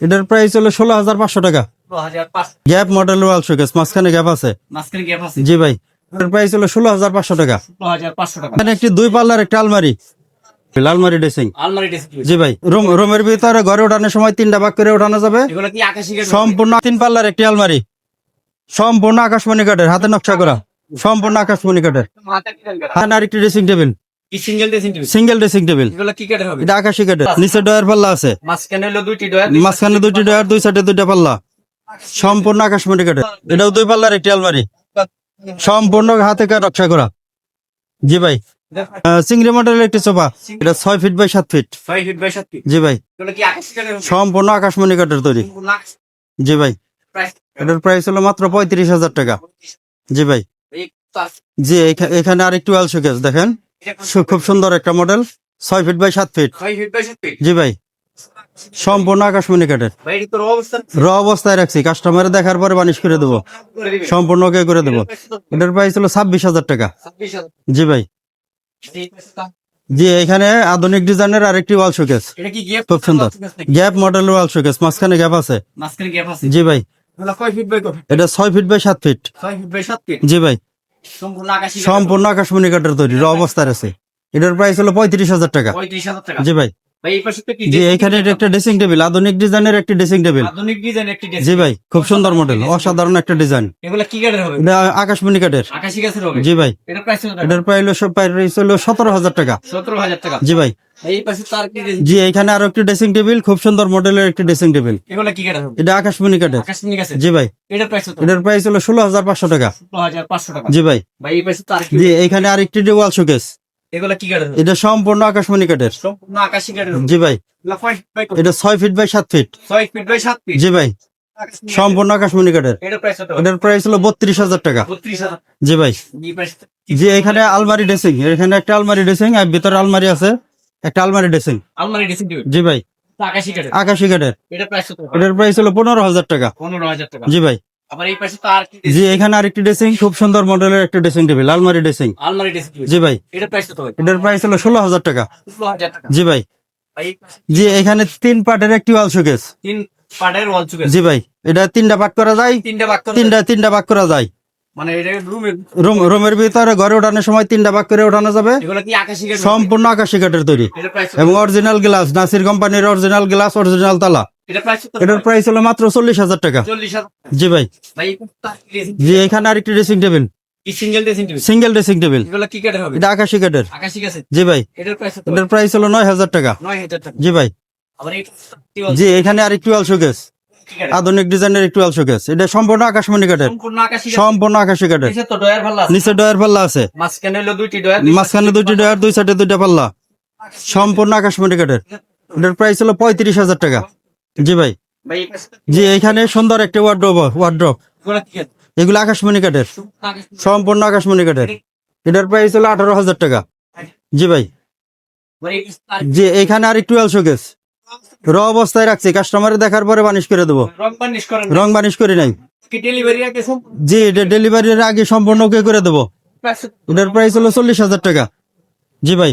এটার প্রাইস হলো ষোলো হাজার পাঁচশো টাকা। গ্যাপ মডেল ওয়াল শোকেস মাঝখানে গ্যাপ আছে। জি ভাই এটার প্রাইস হলো ষোলো হাজার পাঁচশো টাকা। এখানে একটি দুই পাল্লার একটা আলমারি। আলমারি ড্রেসিং জি ভাই রুম রুমের ভিতরে ঘরে ওঠানোর সময় তিনটা ভাগ করে ওঠানো যাবে। সম্পূর্ণ তিন পাল্লার একটি আলমারি। সম্পূর্ণ আকাশমণি কাঠের হাতে নকশা করা। সম্পূর্ণ আকাশমণি কাঠের? আর আরেকটি dressing table single dressing table single dressing table এগুলো কি কাঠের হবে? এটা আকাশি কাঠের নিচে ডয়ার পাল্লা আছে। মাঝখানে হলো দুইটি ডয়ার মাঝখানে দুইটি ডয়ার দুই সাইডে দুইটা পাল্লা। সম্পূর্ণ আকাশমণি কাঠের এটাও দুই পাল্লার একটি আলমারি। সম্পূর্ণ হাতে কাজ নকশা করা। জি ভাই। চিংড়ি মডেলের একটি সোফা। এটা ছয় ফিট বাই সাত ফিট। ছয় ফিট বাই সাত ফিট। জি ভাই। সম্পূর্ণ আকাশমণি কাঠের তৈরি। জি ভাই। এটার প্রাইস হলো মাত্র পঁয়ত্রিশ হাজার টাকা। জি ভাই। জি এখা- এখানে আরেকটু ওয়াল শোকেস দেখেন। খুব সুন্দর একটা মডেল ছয় ফিট বাই সাত ফিট জি ভাই। সম্পূর্ণ আকাশমণি কাঠের। এটা র অবস্থায়। রাখছি। কাস্টমার দেখার পরে বানিশ করে দেবো। সম্পূর্ণ ওকে করে দেবো। এটার প্রাইস হলো ছাব্বিশ হাজার টাকা। জি ভাই। জি এখানে আধুনিক ডিজাইনের আরেকটি ওয়াল শোকেস এটা খুব সুন্দর। গ্যাপ মডেল ওয়াল শোকেস মাঝখানে গ্যাপ আছে। জি ভাই। এটা ছয় ফিট বাই ফিট ছয় ফিট বাই সাত ফিট জি ভাই। সম্পূর্ণ আকাশি সম্পূর্ণ আকাশমণি কাঠের তৈরি র অবস্থায় আছে। এটার প্রাইস হলো পঁয়ত্রিশ হাজার টাকা। জি ভাই। জি এখানে এটা একটা ড্রেসিং টেবিল আধুনিক ডিজাইনের একটি ড্রেসিং টেবিল আধুনিক ডিজাইন একটি জি ভাই খুব সুন্দর মডেল অসাধারণ একটা ডিজাইন এগুলো কি কাঠের হবে? এটা আকাশমণি কাঠের। আকাশি গাছের হবে? জি ভাই। এটার প্রাইস এটার প্রাইস প্রাইস হলো সতেরো হাজার টাকা। সতেরো হাজার টাকা। জি ভাই। জি এখানে আরও একটি ড্রেসিং টেবিল খুব সুন্দর মডেলের একটি ড্রেসিং টেবিল এগুলো কি কাঠের এটা আকাশমণি কাঠের। জি ভাই। এটার প্রাইস কত? এটার প্রাইস হলো ষোলো হাজার পাঁচশো টাকা। টাকা। জি ভাই। ভাই এই পাশে তার কি জি এখানে আরেকটি ওয়াল শোকেস এগুলো কি কাঠের এটা সম্পূর্ণ আকাশমণি কাঠের। সম্পূর্ণ আকাশি কাঠের জি ভাই। এগুলো কয় feet by কত? এটা ছয় ফিট বাই সাত ফিট ছয় ফিট বাই সাত ফিট জি ভাই। সম্পূর্ণ আকাশমণি কাঠের। এটার প্রাইস কত? হলো বত্রিশ হাজার টাকা। জি ভাই। জি এখানে আলমারি ড্রেসিং এখানে একটা আলমারি ড্রেসিং আর ভিতরে আলমারি আছে। একটা আলমারি ড্রেসিং। আলমারি ড্রেসিং টেবিল? জি ভাই। আকাশি কাঠের? আকাশি কাঠের। এটার প্রাইস কত? এটার প্রাইস হলো পনেরো হাজার টাকা। পনেরো হাজার টাকা। জি ভাই। আবার এই পাশে তার কি জি এখানে আরেকটি ড্রেসিং খুব সুন্দর মডেলের একটা ড্রেসিং টেবিল আলমারি ড্রেসিং। আলমারি ড্রেসিং জি ভাই। এটার প্রাইস কত এটার প্রাইস হলো ষোলো হাজার টাকা। ষোলো হাজার টাকা। জি ভাই। জি এখানে তিন পার্টের একটি ওয়াল শোকেস তিন ওয়াল জি ভাই। এটা তিনটা ভাগ করা যায়। তিনটা বাক্য তিনটা তিনটা ভাগ করা যায়। মানে এটা রুম রুমের ভিতরে ঘরে ওঠানোর সময় তিনটা ভাগ করে ওঠানো যাবে। সম্পূর্ণ আকাশি কাঠের তৈরি। এবং অরিজিনাল গ্লাস নাসির কোম্পানির অরিজিনাল গ্লাস অরিজিনাল তালা। এটার প্রাইস হলো মাত্র চল্লিশ হাজার টাকা। জি ভাই? জি এখানে আরেকটি dressing table single dressing table এটা আকাশি কাঠের জি ভাই। এটার প্রাইস হলো নয় হাজার টাকা। জি ভাই? জি এখানে আরেকটি ওয়াল শোকেস? আধুনিক ডিজাইনের একটু ওয়াল শোকেস। এটা সম্পূর্ণ আকাশমণি কাঠের। সম্পূর্ণ আকাশি গাছ কাঠের। নিচে ডয়ার পাল্লা আছে মাঝখানে দুইটি ডয়ার দুই সাইডে দুইটা পাল্লা। সম্পূর্ণ আকাশমণি কাঠের। এটার প্রাইস হলো পঁয়ত্রিশ হাজার টাকা। জি ভাই। জি এখানে সুন্দর একটা ওয়ার্ড্রোব ওয়ার্ড্রোব এগুলো আকাশমণি কাঠের। সম্পূর্ণ আকাশমণি কাঠের। এটার প্রাইস হলো আঠারো হাজার টাকা। জি ভাই। জি এখানে আরেকটু ওয়াল শোকেস র অবস্থায় রাখছি কাস্টমারে দেখার পরে বানিশ করে দেবো। রং বানিশ করি নাই। কি ডেলিভারি আগে জি এটা ডেলিভারির আগে সম্পূর্ণ ওকে করে দেবো। এটার প্রাইস হলো চল্লিশ হাজার টাকা। জি ভাই।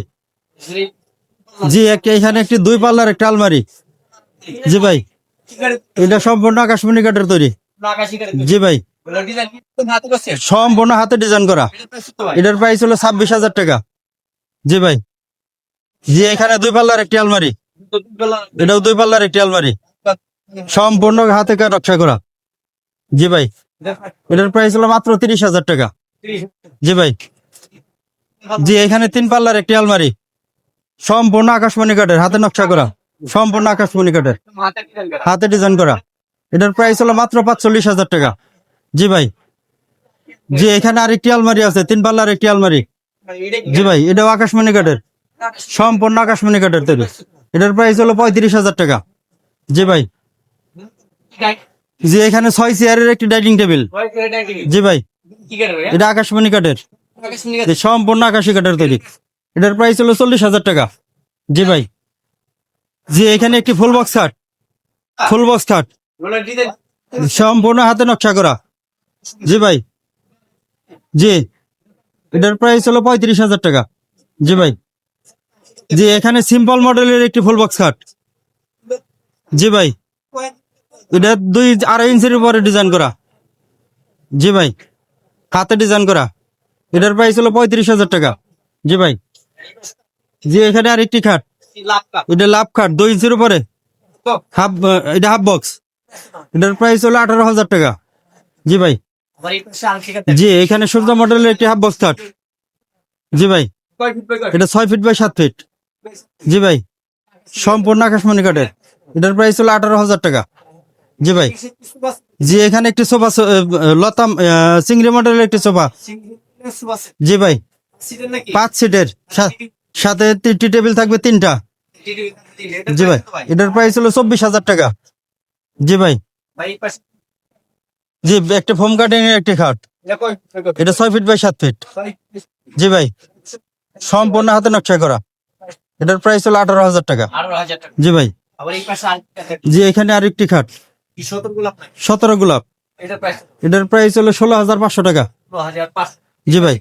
জি। একটা এখানে একটি দুই পাল্লার একটা আলমারি। জি ভাই। এটা সম্পূর্ণ আকাশমণি কাঠের তৈরি। জি ভাই? সম্পূর্ণ হাতে ডিজাইন করা। এটার প্রাইস হলো ছাব্বিশ হাজার টাকা। জি ভাই। জি এখানে দুই পাল্লার একটি আলমারি। এটাও দুই পাল্লার একটি আলমারি সম্পূর্ণ হাতে নকশা করা। জি ভাই। এটার প্রাইস হলো মাত্র তিরিশ হাজার টাকা। জি ভাই। জি, এখানে তিন পাল্লার একটি আলমারি সম্পূর্ণ আকাশমণি কাঠের হাতে নকশা করা। সম্পূর্ণ আকাশমণি কাঠের। হাতে ডিজাইন করা। এটার প্রাইস হলো মাত্র পাঁচচল্লিশ হাজার টাকা। জি ভাই। জি, এখানে আরেকটি আলমারি আছে, তিন পাল্লার একটি আলমারি জি ভাই, এটাও আকাশমণি কাঠের। সম্পূর্ণ আকাশমণি কাঠের তৈরি এটার প্রাইস হলো পঁয়ত্রিশ হাজার টাকা। জি ভাই। জি, এখানে ছয় চেয়ারের একটি ডাইনিং টেবিল? জি ভাই? এটা আকাশমণি কাঠের। সম্পূর্ণ আকাশি কাঠের তৈরি। এটার প্রাইস হলো চল্লিশ হাজার টাকা। জি ভাই। জি, এখানে একটি ফুল বক্স খাট ফুল বক্স খাট সম্পূর্ণ হাতে নকশা করা। জি ভাই। জি। এটার প্রাইস হলো পঁয়ত্রিশ হাজার টাকা। জি ভাই। জি এখানে সিম্পল মডেলের একটি ফুল বক্স খাট জি ভাই। এটা দুই আড়াই ইঞ্চির উপরে ডিজাইন করা। জি ভাই। হাতে ডিজাইন করা। এটার প্রাইস হলো পঁয়ত্রিশ হাজার টাকা। জি ভাই। জি এখানে আর একটি খাট এটা লাভ খাট দুই ইঞ্চির উপরে। হাফ, এটা হাফ বক্স এটার প্রাইস হলো আঠারো হাজার টাকা। জি ভাই। জি, এখানে সূর্য মডেলের একটি হাফ বক্স খাট জি ভাই। এটা ছয় ফিট বাই সাত ফিট জি ভাই, সম্পূর্ণ আকাশমণি কাঠের। এটার প্রাইস হলো আঠারো হাজার টাকা। জি ভাই, জি, এখানে একটি সোফা লতাম চিংড়ি মডেলের একটি সোফা। জি ভাই, পাঁচ সিটের সাথে টি টেবিল থাকবে তিনটা। জি ভাই, এটার প্রাইস হলো চব্বিশ হাজার টাকা। জি ভাই, জি, একটা ফোম কাটিং এর একটি খাট। এটা ছয় ফিট বাই সাত ফিট। জি ভাই, সম্পূর্ণ হাতে নকশা করা। এটার প্রাইস হলো আঠারো হাজার টাকা। জি ভাই। জি এখানে আর একটি খাট। সতেরো গোলাপ এটার প্রাইস হলো ষোলো হাজার পাঁচশো টাকা। জি ভাই।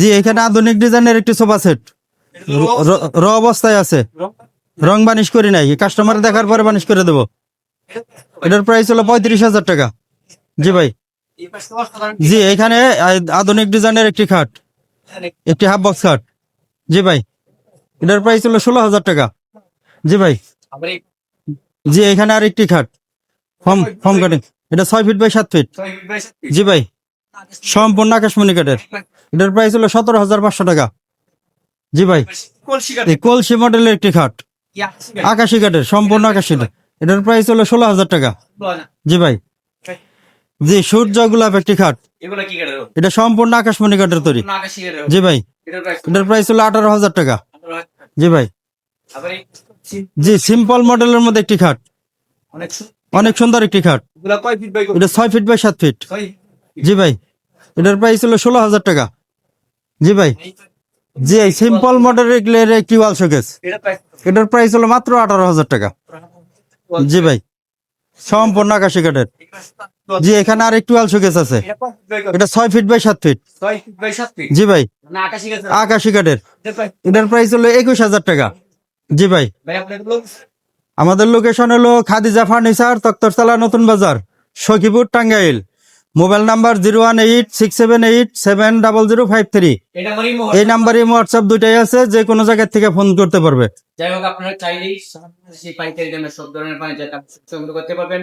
জি এখানে আধুনিক ডিজাইনের একটি সোফা সেট। র অবস্থায় আছে। রং? বানিশ করি নাই। কাস্টমার দেখার পরে বানিশ করে দেবো। এটার প্রাইস হলো পঁয়ত্রিশ হাজার টাকা। জি ভাই। জি এখানে আধুনিক ডিজাইনের একটি খাট। একটি হাফ বক্স খাট। জি ভাই। এটার প্রাইস হলো ষোলো হাজার টাকা। জি ভাই। জি এখানে আরেকটি খাট। ফর্ম ফর্ম কাটিং এটা ছয় ফিট বাই সাত ফিট। জি ভাই। সম্পূর্ণ আকাশমণি কাঠের। এটার প্রাইস হলো সতেরো হাজার পাঁচশো টাকা। জি ভাই। কলসি মডেলের একটি খাট। আকাশি কাঠ? কাঠের সম্পূর্ণ আকাশি এটার প্রাইস হলো ষোলো হাজার টাকা। জি ভাই। জি সূর্য গোলাপ একটি খাট? এটা সম্পূর্ণ আকাশমণি কাঠের তৈরি। জি ভাই। এটার প্রাইস হলো আঠারো হাজার টাকা। জি ভাই। জি সিম্পল মডেলের মধ্যে একটি খাট। অনেক সুন্দর একটি খাট। এটা ছয় ফিট বাই সাত ফিট জি ভাই এটার প্রাইস হলো ষোলো হাজার টাকা। জি ভাই। জি এই সিম্পল মডেলের একটি ওয়াল শোকেস এটার প্রাইস হলো মাত্র আঠারো হাজার টাকা। জি ভাই। সম্পূর্ণ আকাশি কাঠের। জি এখানে আর একটু আলসু শোকেস আছে। এটা ছয় ফিট বাই সাত ফিট। জি ভাই। না আকাশি কাঠের। এটার প্রাইস হলো একুশ হাজার টাকা। জি ভাই। আমাদের লোকেশন হলো Khadija furniture Taktartala Natun Bazar Sakhipur Tangail. Mobile number zero one eight six seven eight seven double zero five three. এই নাম্বারে হোয়াটসঅ্যাপ দুইটাই আছে যে কোনো জায়গার থেকে ফোন করতে পারবে। যাই হোক আপনারা চাইলেই সেই পাইকারি দামে সব ধরনের পানি সংগ্রহ করতে পারবেন।